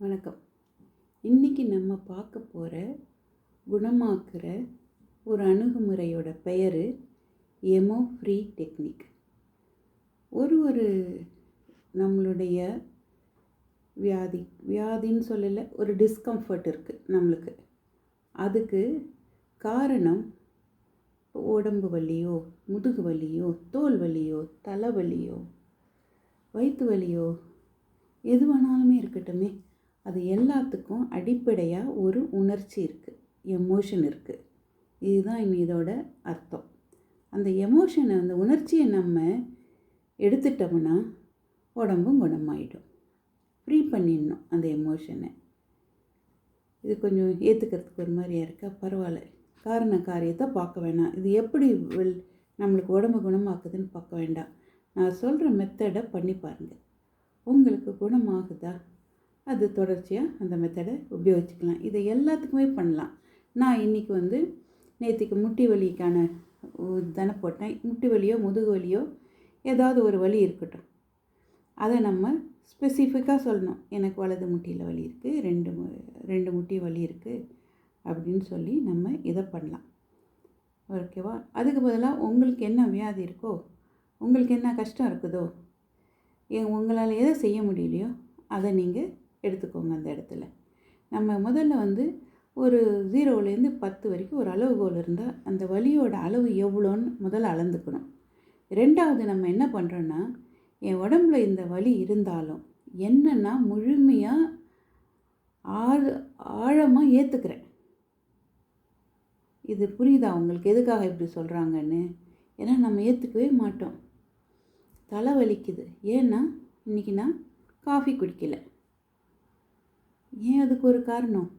வணக்கம். இன்றைக்கி நம்ம பார்க்க போகிற குணமாக்குற ஒரு அணுகுமுறையோட பெயர் எமோ ஃப்ரீ டெக்னிக் ஒரு ஒரு நம்மளுடைய வியாதி வியாதின்னு சொல்லலை ஒரு டிஸ்கம்ஃபர்ட் இருக்குது நம்மளுக்கு. அதுக்கு காரணம் உடம்பு வலியோ முதுகு வலியோ தோல் வலியோ தலைவலியோ வயிற்று வலியோ எது வேணாலுமே இருக்கட்டுமே. அது எல்லாத்துக்கும் அடிப்படையாக ஒரு உணர்ச்சி இருக்குது எமோஷன் இருக்குது இதுதான் இனி இதோட அர்த்தம். அந்த எமோஷனை அந்த உணர்ச்சியை நம்ம எடுத்துட்டோம்னா உடம்பும் குணமாயிடும். ஃப்ரீ பண்ணிடணும் அந்த எமோஷனை இது கொஞ்சம் ஏற்றுக்கிறதுக்கு ஒரு மாதிரியாக இருக்கா? பரவாயில்ல. காரண காரியத்தை பார்க்க வேணாம். இது எப்படி வெல் நம்மளுக்கு உடம்பு குணமாக்குதுன்னு பார்க்க வேண்டாம். நான் சொல்கிற மெத்தடை பண்ணி பாருங்கள் உங்களுக்கு குணமாகுதா? அது தொடர்ச்சியாக அந்த மெத்தடை உபயோகிச்சுக்கலாம். இதை எல்லாத்துக்குமே பண்ணலாம். நான் இன்றைக்கி வந்து நேற்றுக்கு முட்டி வலிக்கான தானே போட்டேன். முட்டி வலியோ முதுகு வலியோ ஏதாவது ஒரு வலி இருக்கட்டும். அதை நம்ம ஸ்பெசிஃபிக்காக சொல்லணும். எனக்கு வலது முட்டியில் வலி இருக்குது ரெண்டு ரெண்டு முட்டி வலி இருக்குது அப்படின்னு சொல்லி நம்ம இதை பண்ணலாம். ஓகேவா அதுக்கு பதிலாக உங்களுக்கு என்ன வியாதி இருக்கோ உங்களுக்கு என்ன கஷ்டம் இருக்குதோ உங்களால் எதை செய்ய முடியலையோ அதை நீங்கள் எடுத்துக்கோங்க அந்த இடத்துல. நம்ம முதல்ல வந்து ஒரு ஜீரோவிலேருந்து பத்து வரைக்கும் ஒரு அளவுகோல் இருந்தால் அந்த வலியோட அளவு எவ்வளோன்னு முதல்ல அளந்துக்கணும். ரெண்டாவது நம்ம என்ன பண்ணுறோன்னா என் உடம்புல இந்த வலி இருந்தாலும் என்னன்னா முழுமையாக ஆழ ஆழமாக ஏற்றுக்கிறேன் இது புரியுதா உங்களுக்கு? எதுக்காக இப்படி சொல்கிறாங்கன்னு ஏன்னா நம்ம ஏற்றுக்கவே மாட்டோம். தலை வலிக்குது. ஏன்னா இன்றைக்கி நான் காஃபி குடிக்கல. ஏன் அதுக்கு ஒரு காரணம்?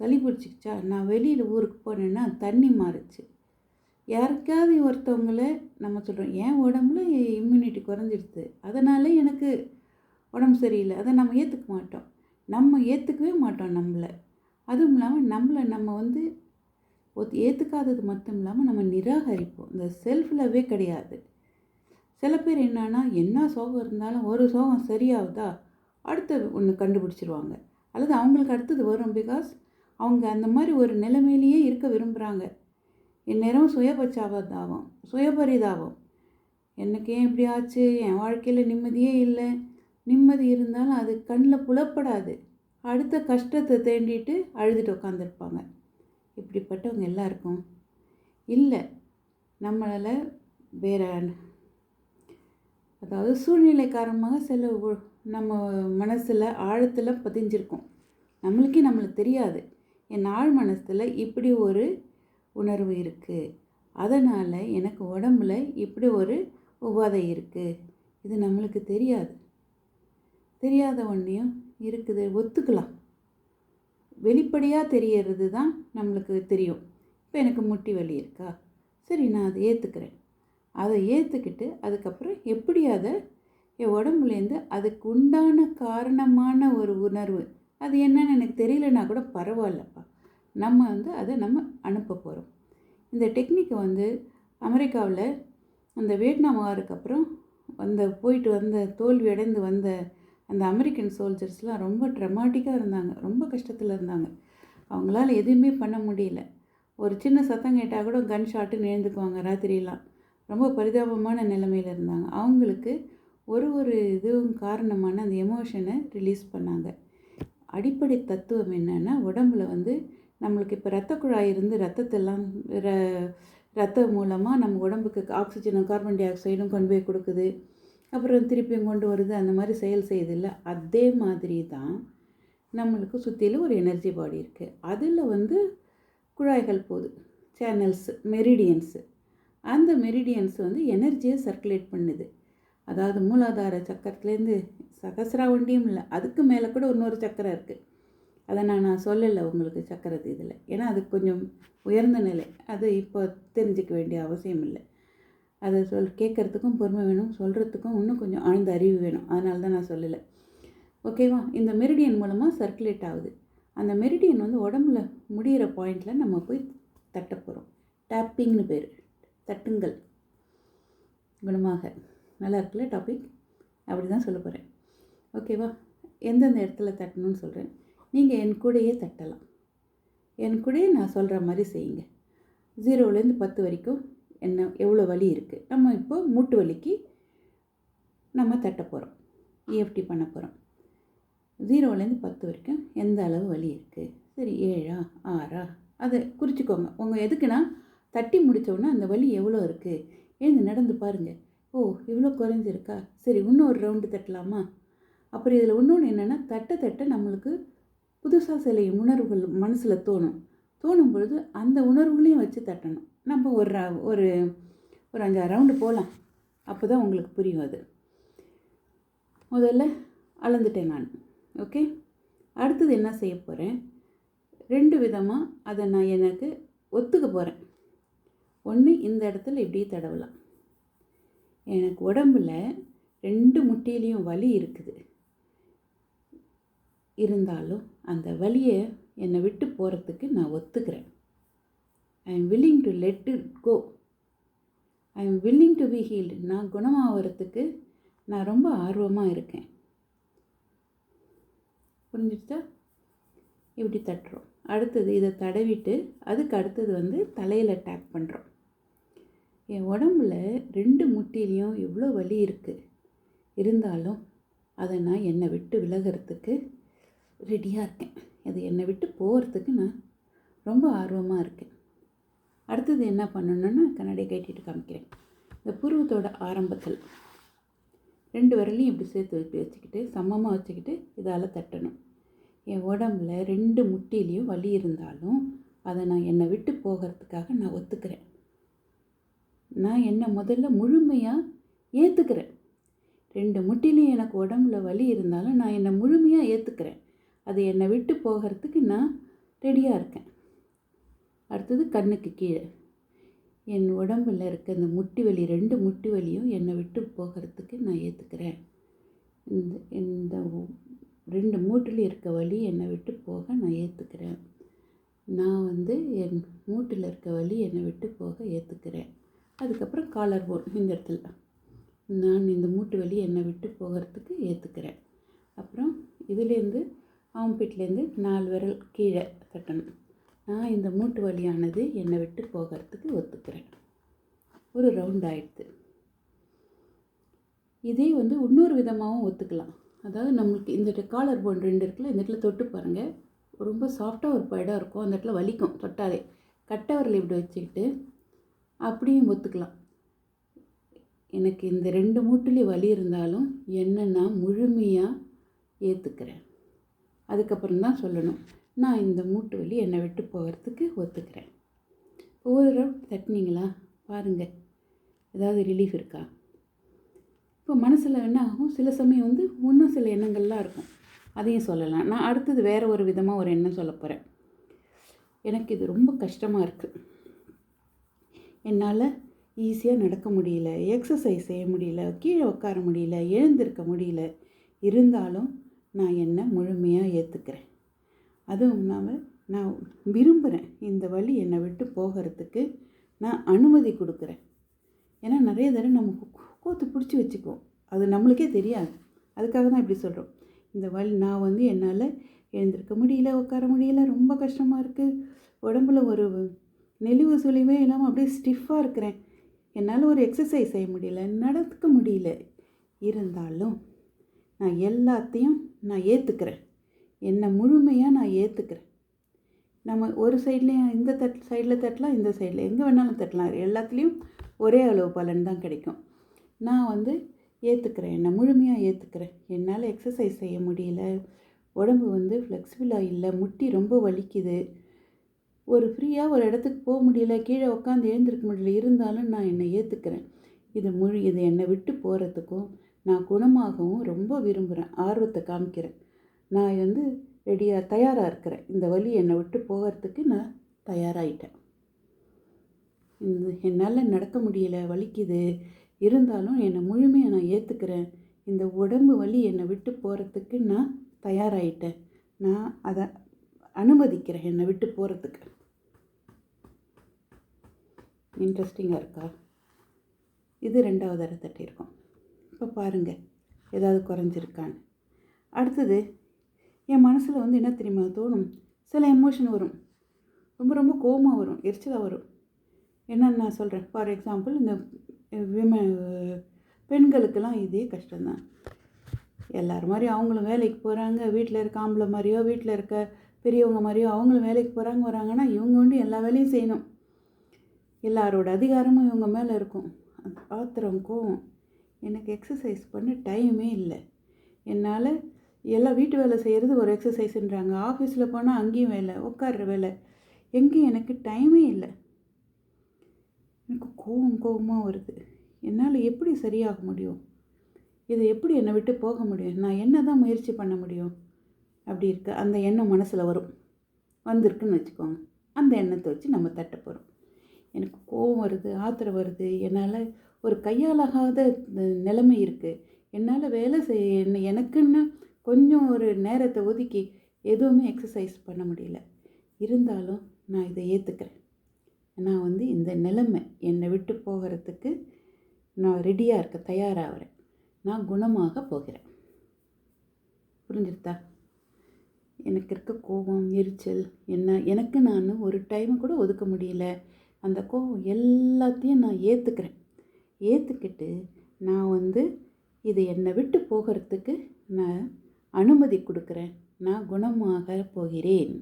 சளி பிடிச்சிக்கிச்சா? நான் வெளியில் ஊருக்கு போனேன்னா தண்ணி மாறுச்சு. யாருக்காவது ஒருத்தவங்கள நம்ம சொல்கிறோம் என் உடம்புல இம்யூனிட்டி குறைஞ்சிடுது அதனால் எனக்கு உடம்பு சரியில்லை. அதை நம்ம ஏற்றுக்க மாட்டோம். நம்ம ஏற்றுக்கவே மாட்டோம் நம்மளை. அதுவும் இல்லாமல் நம்மளை நம்ம வந்து ஒத்து ஏற்றுக்காதது மட்டும் இல்லாமல் நம்ம நிராகரிப்போம். இந்த செல்ஃப் லவ்வே கிடையாது. சில பேர் என்னன்னா என்ன சோகம் இருந்தாலும் ஒரு சோகம் சரியாகுதா? அடுத்தது ஒன்று கண்டுபிடிச்சிருவாங்க. அல்லது அவங்களுக்கு அடுத்தது வரும் பிகாஸ் அவங்க அந்த மாதிரி ஒரு நிலைமையிலேயே இருக்க விரும்புகிறாங்க எந்நேரம் சுயபச்சாபதாபம் சுயபரிதாபம். எனக்கு ஏன் இப்படி ஆச்சு. என் வாழ்க்கையில் நிம்மதியே இல்லை. நிம்மதி இருந்தாலும் அது கண்ணில் புலப்படாது. அடுத்த கஷ்டத்தை தேண்டிட்டு அழுதுட்டு உட்காந்துருப்பாங்க இப்படிப்பட்டவங்க எல்லாருக்கும். இல்லை நம்மளால் வேற அதாவது சூழ்நிலை காரணமாக சில நம்ம மனசில் ஆழத்தில் பதிஞ்சிருக்கும். நம்மளுக்கே நம்மளுக்கு தெரியாது. என் ஆழ் மனசில் இப்படி ஒரு உணர்வு இருக்குது அதனால் எனக்கு உடம்புல இப்படி ஒரு உபாதை இருக்குது இது நம்மளுக்கு தெரியாது. தெரியாத ஒன்றையும் இருக்குது. ஒத்துக்கலாம். வெளிப்படையாக தெரியறது தான் நம்மளுக்கு தெரியும். இப்போ எனக்கு முட்டி வலி இருக்கா? சரி நான் அதை ஏற்றுக்கிறேன் அதை ஏற்றுக்கிட்டு அதுக்கப்புறம் எப்படி அதை என் உடம்புலேருந்து அதுக்கு உண்டான காரணமான ஒரு உணர்வு. அது என்னன்னு எனக்கு தெரியலனா கூட பரவாயில்லப்பா. நம்ம வந்து அதை நம்ம அனுப்ப போகிறோம் இந்த டெக்னிக்கை வந்து அமெரிக்காவில் அந்த வியட்நாம் வாருக்கு அப்புறம் அந்த போயிட்டு வந்த தோல்வி அடைந்து வந்த அந்த அமெரிக்கன் சோல்ஜர்ஸ்லாம் ரொம்ப ட்ரமாட்டிக்காக இருந்தாங்க. ரொம்ப கஷ்டத்தில் இருந்தாங்க. அவங்களால எதுவுமே பண்ண முடியல. ஒரு சின்ன சத்தம் கேட்டால் கூட கன் ஷாட்டுன்னு எழுந்துக்குவாங்க ராத்திரியெல்லாம் ரொம்ப பரிதாபமான நிலைமையில் இருந்தாங்க. அவங்களுக்கு ஒரு ஒரு இதுவும் காரணமான அந்த எமோஷனை ரிலீஸ் பண்ணாங்க. அடிப்படை தத்துவம் என்னென்னா உடம்புல வந்து நம்மளுக்கு இப்போ ரத்த குழாய் இருந்து ரத்தத்தெல்லாம் ர ரத்தம் மூலமாக நம்ம உடம்புக்கு ஆக்சிஜனும் கார்பன் டை ஆக்சைடும் கொண்டு போய் கொடுக்குது. அப்புறம் திருப்பியும் கொண்டு வருது. அந்த மாதிரி செயல் செய்யுதில்ல. அதே மாதிரி தான் நம்மளுக்கு சுற்றிலும் ஒரு எனர்ஜி பாடி இருக்குது அதில் வந்து குழாய்கள் போகுது. சேனல்ஸு மெரிடியன்ஸு அந்த மெரிடியன்ஸ் வந்து எனர்ஜியை சர்க்குலேட் பண்ணுது. அதாவது மூலாதார சக்கரத்துலேருந்து சகசிராவண்டியும் இல்லை அதுக்கு மேலே கூட இன்னொரு சக்கரம் இருக்குது அதை நான் நான் சொல்லலை உங்களுக்கு சக்கரத்து இதில். ஏன்னா அது கொஞ்சம் உயர்ந்த நிலை. அது இப்போ தெரிஞ்சுக்க வேண்டிய அவசியம் இல்லை. அதை சொல் கேட்குறதுக்கும் பொறுமை வேணும் சொல்கிறதுக்கும் இன்னும் கொஞ்சம் ஆழ்ந்த அறிவு வேணும். அதனால தான் நான் சொல்லலை. ஓகேவா இந்த மெரிடியன் மூலமாக சர்க்குலேட் ஆகுது. அந்த மெரிடியன் வந்து உடம்புல முடிகிற பாயிண்டில் நம்ம போய் தட்ட போகிறோம் டேப்பிங்னு பேர். தட்டுங்கள். குணமாக. நல்லா இருக்குல்ல டாபிக் அப்படி தான் சொல்ல போகிறேன் ஓகேவா எந்தெந்த இடத்துல தட்டணும்னு சொல்கிறேன் நீங்கள் என் கூடயே தட்டலாம். என் கூடையே நான் சொல்கிற மாதிரி செய்யுங்க. ஜீரோலேருந்து பத்து வரைக்கும் என்ன எவ்வளோ வலி இருக்குது நம்ம இப்போது மூட்டு வலிக்கு நம்ம தட்ட போகிறோம் இஎஃப்டி பண்ண போகிறோம் ஜீரோலேருந்து பத்து வரைக்கும் எந்த அளவு வலி இருக்குது சரி ஏழா ஆறா? அதை குறிச்சிக்கோங்க. உங்கள் எதுக்குன்னா தட்டி முடிச்ச அந்த வலி எவ்வளோ இருக்குது எழுந்து நடந்து பாருங்கள் ஓ இவ்வளோ குறைஞ்சிருக்கா? சரி இன்னும் ஒரு ரவுண்டு தட்டலாமா? அப்புறம் இதில் இன்னொன்று என்னென்னா தட்ட தட்ட நம்மளுக்கு புதுசாக சில உணர்வுகள் மனசில் தோணும். தோணும் பொழுது அந்த உணர்வுகளையும் வச்சு தட்டணும். நம்ம ஒரு ஒரு ஒரு அஞ்சாறு ரவுண்டு போகலாம் அப்போ தான் உங்களுக்கு புரியும் அது. முதல்ல அளந்துட்டேன் நான். ஓகே? அடுத்தது என்ன செய்ய போகிறேன் ரெண்டு விதமாக அதை நான் எனக்கு ஒத்துக்க போகிறேன் ஒன்று இந்த இடத்துல இப்படியே தடவலாம். எனக்கு உடம்புல ரெண்டு முட்டையிலையும் வலி இருக்குது. இருந்தாலும் அந்த வலியை என்னை விட்டு போகிறதுக்கு நான் ஒத்துக்கிறேன். I am willing to let it go I am willing to be healed நான் குணமாகறதுக்கு நான் ரொம்ப ஆர்வமாக இருக்கேன். புரிஞ்சிடுச்சா இப்படி தட்டுறோம். அடுத்தது இதை தடவிட்டு அதுக்கு அடுத்தது வந்து தலையில் டேப் பண்ணுறோம் என் உடம்புல ரெண்டு முட்டிலையும் எவ்வளோ வலி இருக்குது இருந்தாலும் அதை நான் என்னை விட்டு விலகிறதுக்கு ரெடியாக இருக்கேன். அது என்னை விட்டு போகிறதுக்கு நான் ரொம்ப ஆர்வமாக இருக்கேன். அடுத்தது என்ன பண்ணணும்னா கண்ணாடியை கட்டிட்டு காமிக்கிறேன். இந்த புருவத்தோட ஆரம்பத்தில் ரெண்டு விரலையும் இப்படி சேர்த்து வச்சு வச்சுக்கிட்டு சமமாக வச்சுக்கிட்டு இதால் தட்டணும். என் உடம்புல ரெண்டு முட்டிலையும் வலி இருந்தாலும் அதை நான் என்னை விட்டு போகிறதுக்காக நான் ஒத்துக்கிறேன். நான் என்னை முதல்ல முழுமையாக ஏற்றுக்கிறேன் ரெண்டு முட்டிலையும் எனக்கு உடம்புல வலி இருந்தாலும் நான் என்னை முழுமையாக ஏற்றுக்கிறேன் அது என்னை விட்டு போகிறதுக்கு நான் ரெடியாக இருக்கேன். அடுத்தது கண்ணுக்கு கீழே. என் உடம்புல இருக்க இந்த முட்டி வலி ரெண்டு முட்டி வலியும் என்னை விட்டு போகிறதுக்கு நான் ஏற்றுக்கிறேன் இந்த இந்த ரெண்டு மூட்டில் இருக்க வலி என்னை விட்டு போக நான் ஏற்றுக்கிறேன் நான் வந்து என் மூட்டில் இருக்க வலி என்னை விட்டு போக ஏற்றுக்கிறேன் அதுக்கப்புறம் காலர் போன் இந்த இடத்துல. நான் இந்த மூட்டு வலி என்னை விட்டு போகிறதுக்கு ஏற்றுக்கிறேன் அப்புறம் இதுலேருந்து ஆம்பீட்லேருந்து நாலு விரல் கீழே தட்டணும். நான் இந்த மூட்டு வலியானது என்னை விட்டு போகிறதுக்கு ஒத்துக்கிறேன். ஒரு ரவுண்ட் ஆயிடுது. இதே வந்து இன்னொரு விதமாகவும் ஒத்துக்கலாம். அதாவது நம்மளுக்கு இந்த காலர் போன் ரெண்டு இருக்குல்ல இந்த இடத்துல தொட்டு பாருங்கள் ரொம்ப சாஃப்டாக ஒரு இடம் இருக்கும். அந்த இடத்துல வலிக்கும் தொட்டாலே. கட்டவரில் இப்படி வச்சுக்கிட்டு அப்படியும் ஒத்துக்கலாம். எனக்கு இந்த ரெண்டு மூட்டுலேயும் வலி இருந்தாலும் என்ன நான் முழுமையாக ஏற்றுக்கிறேன் அதுக்கப்புறம் தான் சொல்லணும். நான் இந்த மூட்டு வலி என்னை விட்டு போகிறதுக்கு ஒத்துக்கிறேன். ஒரு ரவுண்ட் தட்டினீங்களா? பாருங்கள் ஏதாவது ரிலீஃப் இருக்கா? இப்போ மனசில் என்ன ஆகும்? சில சமயம் வந்து இன்னும் சில எண்ணங்கள்லாம் இருக்கும். அதையும் சொல்லலாம். நான் அடுத்தது வேறு ஒரு விதமாக ஒரு எண்ணம் சொல்ல போகிறேன் எனக்கு இது ரொம்ப கஷ்டமாக இருக்குது என்னால் ஈஸியாக நடக்க முடியல எக்ஸசைஸ் செய்ய முடியல கீழே உட்கார முடியல எழுந்திருக்க முடியல. இருந்தாலும் நான் என்னை முழுமையாக ஏற்றுக்கிறேன் அதுவும் இல்லாமல் நான் விரும்புகிறேன் இந்த வழி என்னை விட்டு போகிறதுக்கு நான் அனுமதி கொடுக்குறேன். ஏன்னா நிறைய தடவை நம்ம கோத்து பிடிச்சி வச்சுக்குவோம். அது நம்மளுக்கே தெரியாது. அதுக்காக தான் இப்படி சொல்கிறோம் இந்த வழி நான் வந்து என்னால் எழுந்திருக்க முடியல உட்கார முடியல ரொம்ப கஷ்டமாக இருக்குது உடம்புல ஒரு நெளிவு சுழிவே இல்லாமல் அப்படியே ஸ்டிஃபாக இருக்கிறேன். என்னால் ஒரு எக்ஸசைஸ் செய்ய முடியல நடக்க முடியல. இருந்தாலும் நான் எல்லாத்தையும் நான் ஏற்றுக்கிறேன் என்னை முழுமையாக நான் ஏற்றுக்கிறேன் நம்ம ஒரு சைட்லேயும் இந்த தட் சைடில் தட்டலாம் இந்த சைடில் எங்கே வேணாலும் தட்டலாம். எல்லாத்துலேயும் ஒரே அளவு பலன் தான் கிடைக்கும். நான் வந்து ஏற்றுக்கிறேன் என்னை முழுமையாக ஏற்றுக்கிறேன் என்னால் எக்ஸசைஸ் செய்ய முடியல. உடம்பு வந்து ஃப்ளெக்சிபிளாக இல்லை முட்டி ரொம்ப வலிக்குது. ஒரு ஃப்ரீயாக ஒரு இடத்துக்கு போக முடியல கீழே உட்காந்து எழுந்திருக்க முடியல இருந்தாலும் நான் என்னை ஏற்றுக்கிறேன் இது முழு இது என்னை விட்டு போகிறதுக்கும் நான் குணமாகவும் ரொம்ப விரும்புகிறேன் ஆர்வத்தை காமிக்கிறேன். நான் வந்து ரெடியாக தயாராக இருக்கிறேன். இந்த வலி என்னை விட்டு போகிறதுக்கு நான் தயாராகிட்டேன் இந்த என்னால் நடக்க முடியல வலிக்குது. இருந்தாலும் என்னை முழுமையாக நான் ஏற்றுக்கிறேன் இந்த உடம்பு வலி என்னை விட்டு போகிறதுக்கு நான் தயாராகிட்டேன் நான் அதை அனுமதிக்கிறேன் என்னை விட்டு போகிறதுக்கு இன்ட்ரெஸ்டிங்காக இருக்கா? இது ரெண்டாவது அரை தட்டியிருக்கோம். இப்போ பாருங்கள் ஏதாவது குறைஞ்சிருக்கான்னு. அடுத்தது என் மனசில் வந்து என்ன தெரியுமா தோணும்? சில எமோஷன் வரும். ரொம்ப ரொம்ப கோபமாக வரும் எரிச்சலாக வரும். என்னன்னு நான் சொல்கிறேன் ஃபார் எக்ஸாம்பிள் இந்த விம பெண்களுக்கெல்லாம் இதே கஷ்டம்தான். எல்லார் மாதிரி அவங்களும் வேலைக்கு போகிறாங்க வீட்டில் இருக்க ஆம்பளை மாதிரியோ வீட்டில் இருக்க பெரியவங்க மாதிரியோ அவங்களும் வேலைக்கு போகிறாங்க வராங்கன்னா இவங்க வந்து எல்லா வேலையும் செய்யணும். எல்லாரோட அதிகாரமும் இவங்க மேலே இருக்கும். அந்த ஆத்திரம் கோவம். எனக்கு எக்ஸசைஸ் பண்ண டைமே இல்லை. என்னால் எல்லாம் வீட்டு வேலை செய்கிறது ஒரு எக்ஸசைஸ்ன்றாங்க ஆஃபீஸில் போனால் அங்கேயும் வேலை உட்கார்ற வேலை. எங்கேயும் எனக்கு டைமே இல்லை. எனக்கு கோவம் கோவமாக வருது. என்னால் எப்படி சரியாக முடியும்? இது எப்படி என்னை விட்டு போக முடியும்? நான் என்ன தான் முயற்சி பண்ண முடியும்? அப்படி இருக்க. அந்த எண்ணம் மனசில் வரும். வந்திருக்குன்னு வச்சுக்கோங்க. அந்த எண்ணத்தை வச்சு நம்ம தட்ட போகிறோம் எனக்கு கோவம் வருது ஆத்திரம் வருது என்னால் ஒரு கையாலாகாத நிலைமை இருக்குது என்னால் வேலை செய்ய என்ன எனக்குன்னு கொஞ்சம் ஒரு நேரத்தை ஒதுக்கி எதுவுமே எக்ஸசைஸ் பண்ண முடியல. இருந்தாலும் நான் இதை ஏற்றுக்கிறேன் நான் வந்து இந்த நிலைமை என்னை விட்டு போகிறதுக்கு நான் ரெடியாக இருக்க தயாராகிறேன் நான் குணமாக போகிறேன். புரிஞ்சுருத்தா எனக்கு இருக்க கோபம் எரிச்சல் என்ன எனக்கு நான் ஒரு டைம் கூட ஒதுக்க முடியல. அந்த கோபம் எல்லாத்தையும் நான் ஏற்றுக்கிறேன் ஏற்றுக்கிட்டு நான் வந்து இது என்னை விட்டு போகிறதுக்கு நான் அனுமதி கொடுக்குறேன். நான் குணமாக போகிறேன்.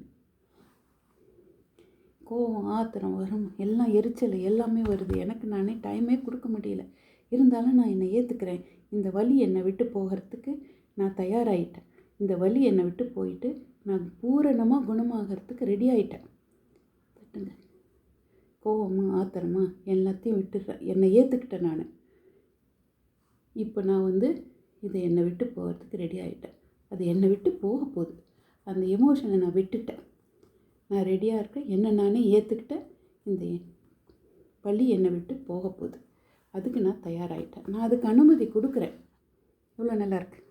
கோவம் ஆத்திரம் வரும். எல்லாம் எரிச்சல் எல்லாமே வருது. எனக்கு நானே டைமே கொடுக்க முடியல. இருந்தாலும் நான் என்னை ஏற்றுக்கிறேன் இந்த வழி என்னை விட்டு போகிறதுக்கு நான் தயாராகிட்டேன் இந்த வழி என்னை விட்டு போயிட்டு நான் பூரணமாக குணமாகறதுக்கு ரெடி ஆகிட்டேன் தட்டுங்க கோவமா ஆத்திரமா எல்லாத்தையும் விட்டுடுறேன். என்னை ஏற்றுக்கிட்டேன் நான். இப்போ நான் வந்து இதை என்னை விட்டு போகிறதுக்கு ரெடி ஆகிட்டேன் அது என்னை விட்டு போக போகுது. அந்த எமோஷனை நான் விட்டுட்டேன். நான் ரெடியாக இருக்கேன். என்னை நானே ஏற்றுக்கிட்டேன் இந்த பள்ளி என்னை விட்டு போக போகுது. அதுக்கு நான் தயாராகிட்டேன் நான் அதுக்கு அனுமதி கொடுக்குறேன். இவ்வளோ நல்லாயிருக்கு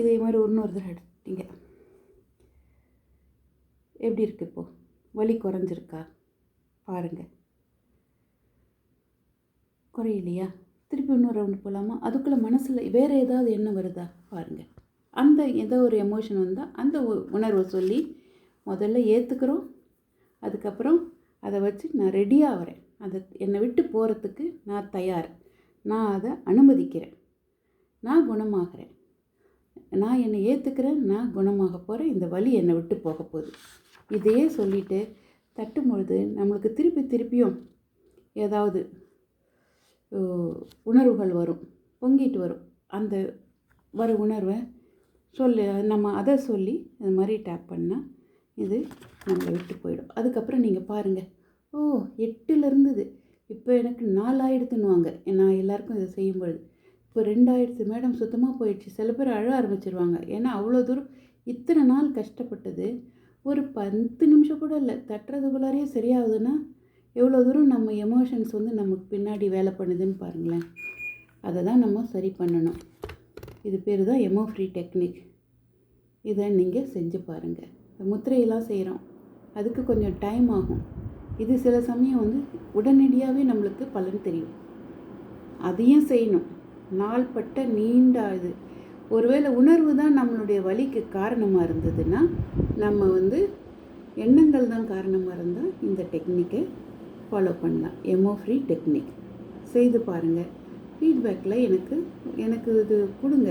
இதே மாதிரி இன்னொரு தடவை எடுத்தீங்க எப்படி இருக்கு இப்போது வலி குறைஞ்சிருக்கா? பாருங்கள் குறையிலையா? திருப்பி இன்னொரு ரவுண்டு போகலாமா அதுக்குள்ளே மனசில் வேறு ஏதாவது எண்ணம் வருதா? பாருங்கள் அந்த ஏதோ ஒரு எமோஷன் வந்தால் அந்த உ- உணர்வை சொல்லி முதல்ல ஏற்றுக்கிறோம் அதுக்கப்புறம் அதை வச்சு நான் ரெடியாக வரேன் அதை என்னை விட்டு போகிறதுக்கு நான் தயார். நான் அதை அனுமதிக்கிறேன். நான் குணமாகிறேன். நான் என்னை ஏற்றுக்கிறேன் நான் குணமாக போகிறேன் இந்த வழி என்னை விட்டு போக போகுது. இதையே சொல்லிட்டு தட்டும் பொழுது நம்மளுக்கு திருப்பி திருப்பியும் ஏதாவது உணர்வுகள் வரும் பொங்கிட்டு வரும். அந்த வர உணர்வை சொல்லி நம்ம அதை சொல்லி இது மாதிரி டேப் பண்ணால் இது நம்மளை விட்டு போயிடும். அதுக்கப்புறம் நீங்கள் பாருங்கள் ஓ எட்டில் இருந்தது. இப்போ எனக்கு நாலாயிடுதுன்னு வாங்க நான் எல்லாருக்கும் இதை செய்யும்பொழுது. இப்போ ரெண்டாயிரத்து மேடம் சுத்தமாக போயிடுச்சு. சில பேர் அழ ஆரம்பிச்சிருவாங்க. ஏன்னா அவ்வளோ தூரம் இத்தனை நாள் கஷ்டப்பட்டது. ஒரு பத்து நிமிஷம் கூட இல்லை. தட்டுறதுக்குள்ளாரையே சரியாகுதுன்னா எவ்வளோ தூரம் நம்ம எமோஷன்ஸ் வந்து நமக்கு பின்னாடி வேலை பண்ணுதுன்னு பாருங்களேன். அதை தான் நம்ம சரி பண்ணணும். இது பேர் தான் எமோ ஃப்ரீ டெக்னிக் இதை நீங்கள் செஞ்சு பாருங்கள் முத்திரையெல்லாம் செய்கிறோம் அதுக்கு கொஞ்சம் டைம் ஆகும். இது சில சமயம் வந்து உடனடியாகவே நம்மளுக்கு பலன் தெரியும். அதையும் செய்யணும். நாள்பட்ட நீண்ட இது. ஒருவேளை உணர்வு தான் நம்மளுடைய வழிக்கு காரணமாக இருந்ததுன்னா நம்ம வந்து எண்ணங்கள் தான் காரணமாக இருந்தால் இந்த டெக்னிக்கை ஃபாலோ பண்ணலாம். எமோ ஃப்ரீ டெக்னிக் செய்து பாருங்கள் ஃபீட்பேக்கில் எனக்கு எனக்கு இது கொடுங்க.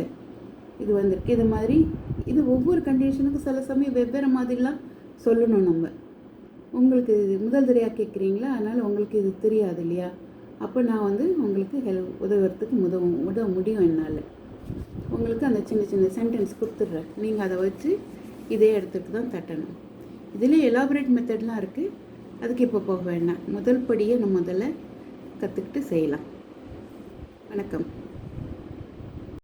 இது வந்திருக்கு. இது மாதிரி இது ஒவ்வொரு கண்டிஷனுக்கும் சில சமயம் வெவ்வேறு மாதிரிலாம் சொல்லணும் நம்ம. உங்களுக்கு இது முதல் தடையாக கேட்குறீங்களா? அதனால் உங்களுக்கு இது தெரியாது இல்லையா? அப்போ நான் வந்து உங்களுக்கு ஹெல்ப் உதவுறதுக்கு உதவ உதவ முடியும் என்னால். உங்களுக்கு அந்த சின்ன சின்ன சென்டென்ஸ் கொடுத்துட்றேன். நீங்கள் அதை வச்சு இதே இடத்துக்கு தான் தட்டணும். இதில் எலாபரேட் மெத்தட்லாம் இருக்குது அதுக்கு இப்போ போக வேண்டாம். முதல் படியை நம்ம முதல்ல கற்றுக்கிட்டு செய்யலாம். வணக்கம்.